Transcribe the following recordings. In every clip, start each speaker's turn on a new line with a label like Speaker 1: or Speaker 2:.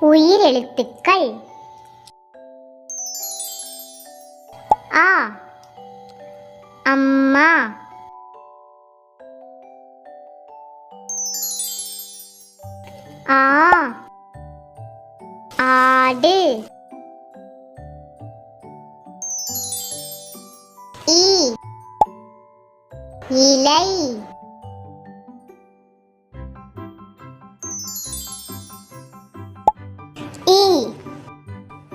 Speaker 1: உயிரெழுத்துக்கள். ஆ. அம்மா. ஆ. ஆடு. இலை. ஈ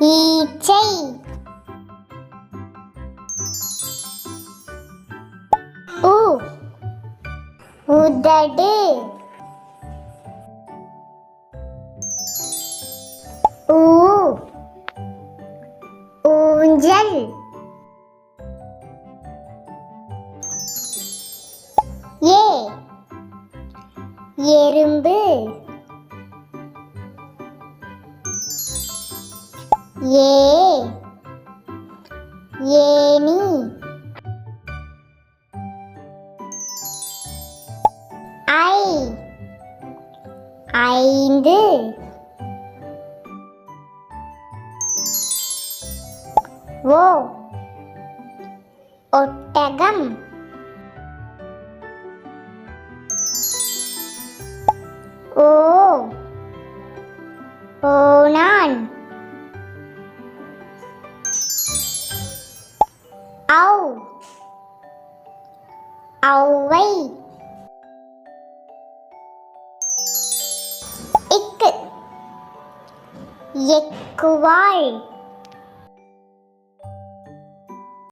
Speaker 1: ஈச்சை. உ. உதடு. ஊ ஊஞ்சல். ஏ. எறும்பு. ஏ ஏனி ஐ ஐந்து. ஓ ஒட்டகம். ஓ ஓ நான் ஔவை இக்கு. எக்குவாள்.